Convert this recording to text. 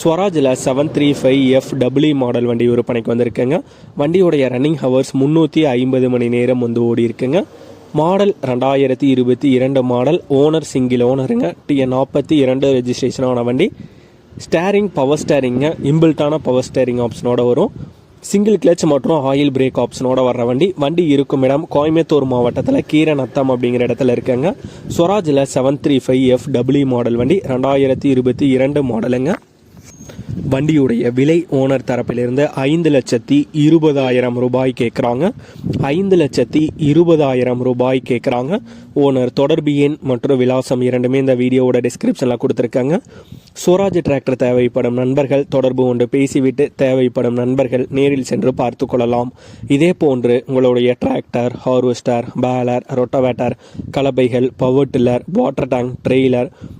ஸ்வராஜில் seven three five F W model வண்டி விற்பனைக்கு வந்திருக்குங்க. வண்டியோடைய ரன்னிங் ஹவர்ஸ் முந்நூற்றி ஐம்பது மணி நேரம் வந்து ஓடி இருக்குங்க மாடல் ரெண்டாயிரத்தி இருபத்தி இரண்டு மாடல் ஓனர் சிங்கிள் ஓனருங்க டிஎன் நாற்பத்தி இரண்டு ரெஜிஸ்ட்ரேஷன் ஆன வண்டி. ஸ்டேரிங் பவர் ஸ்டேரிங்க இம்பிள்டான பவர் ஸ்டேரிங் ஆப்ஷனோட வரும். சிங்கிள் கிளச் மற்றும் ஆயில் பிரேக் ஆப்ஷனோட வர்ற வண்டி. வண்டி இருக்கும் இடம் கோயம்புத்தூர் மாவட்டத்தில் கீரநத்தம் அப்படிங்கிற இடத்துல இருக்குங்க. ஸ்வராஜில் seven three five F W model வண்டி. ரெண்டாயிரத்தி இருபத்தி இரண்டு மாடலுங்க வண்டியுடைய விலை ஓனர் தரப்பிலிருந்து ஐந்து லட்சத்தி இருபதாயிரம் ரூபாய் கேட்குறாங்க. ஐந்து லட்சத்தி இருபதாயிரம் ரூபாய் கேட்குறாங்க. ஓனர் தொடர்பு எண் மற்றும் விலாசம் இரண்டுமே இந்த வீடியோவோட டிஸ்கிரிப்ஷனில் கொடுத்துருக்காங்க. சுவராஜ் டிராக்டர் தேவைப்படும் நண்பர்கள் தொடர்பு கொண்டு பேசிவிட்டு தேவைப்படும் நண்பர்கள் நேரில் சென்று பார்த்து கொள்ளலாம். இதே போன்று உங்களுடைய tractor harvester baler rotavator கலப்பைகள் power tiller water tank trailer